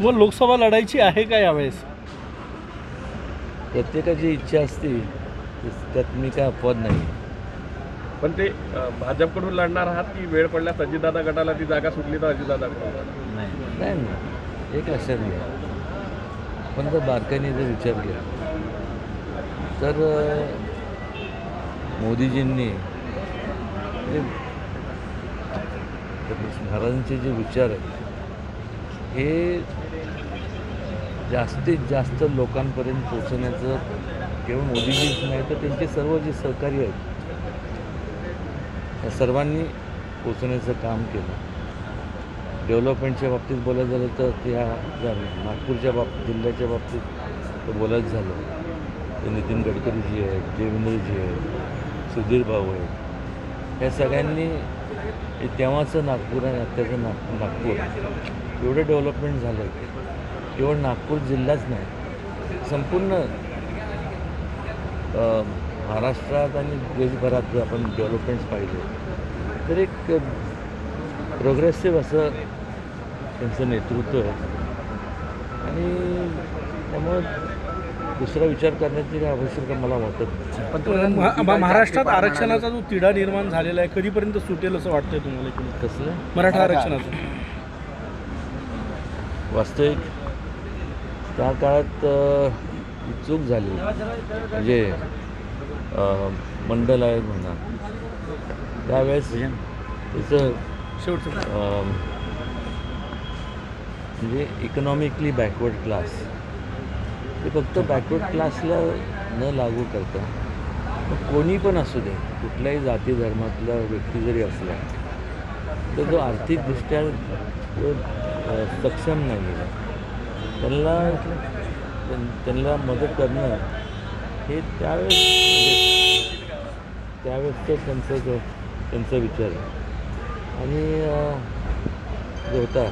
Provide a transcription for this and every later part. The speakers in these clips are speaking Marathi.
तुम्हाला लोकसभा लढायची आहे का यावेळेस? प्रत्येकाची इच्छा असते त्यात मी काय अपवाद नाही. पण ते अ, भाजपकडून लढणार आहात की वेळ पडल्यास अजितदादा गटाला ती जागा सुटली तर अजितदादा नाही. नाही एक लक्षात घ्या. आपण जर बारकाईने जर विचार केला तर अं, मोदीजींनी जे महाराजांचे जे विचार आहेत हे जास्तीत जास्त लोकांपर्यंत पोचवण्याचं केवळ मोदीजीच नाही तर त्यांचे सर्व जे सहकारी आहेत त्या सर्वांनी पोचवण्याचं काम केलं. डेव्हलपमेंटच्या बाबतीत बोलायचं झालं तर त्या ज्या नागपूरच्या बाबतीत जिल्ह्याच्या बाबतीत तर बोलायचं झालं. तर नितीन गडकरीजी आहेत देवेंद्रजी आहेत सुधीर भाऊ आहेत. या सगळ्यांनी हे तेव्हाचं नागपूर आणि आत्ताचं नाग नागपूर. एवढं डेव्हलपमेंट झालं केवळ नागपूर जिल्हाच नाही संपूर्ण महाराष्ट्रात आणि देशभरात जर आपण डेव्हलपमेंट्स पाहिले तर एक प्रोग्रेसिव्ह असं त्यांचं नेतृत्व आहे. आणि त्यामुळं दुसरा विचार करण्याची काही आवश्यकता मला वाटत महाराष्ट्रात आरक्षणाचा जो तिढा निर्माण झालेला आहे कधीपर्यंत सुटेल असं वाटतंय तुम्हाला? कसलं? मराठा आरक्षणाचं. वास्तविक त्या काळात चूक झाली. म्हणजे मंडल आयोग म्हणा. त्यावेळेस त्याचं म्हणजे इकॉनॉमिकली बॅकवर्ड क्लास ते फक्त बॅकवर्ड क्लासला न लागू करता कोणी पण असू दे कुठल्याही जाती धर्मातला व्यक्ती जरी असला तर जो आर्थिकदृष्ट्या जो सक्षम नाही आहे. त्यांना त्यां- त्यांना मदत करणं हे त्यावेळेस म्हणजे त्यावेळेसच त्यांचं जो त्यांचा विचार आहे. आणि जो होता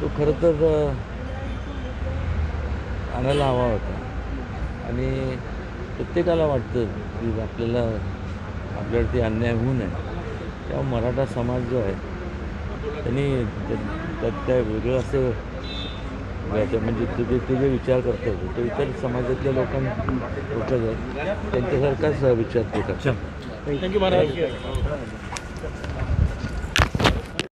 तो खरं तर आणायला हवा होता. आणि प्रत्येकाला वाटतं की आपल्याला आपल्यावरती अन्याय होऊ नये. त्या मराठा समाज जो आहे त्यांनी त्या- त्यात त्या वेगळं असं व्याख्या- म्हणजे तुझे तुझे विचार जे विचार करतात तो इतर समाजातल्या लोकांना लोक आहेत त्यांच्यासारखाच विचार ते करतात थँक्यू महाराज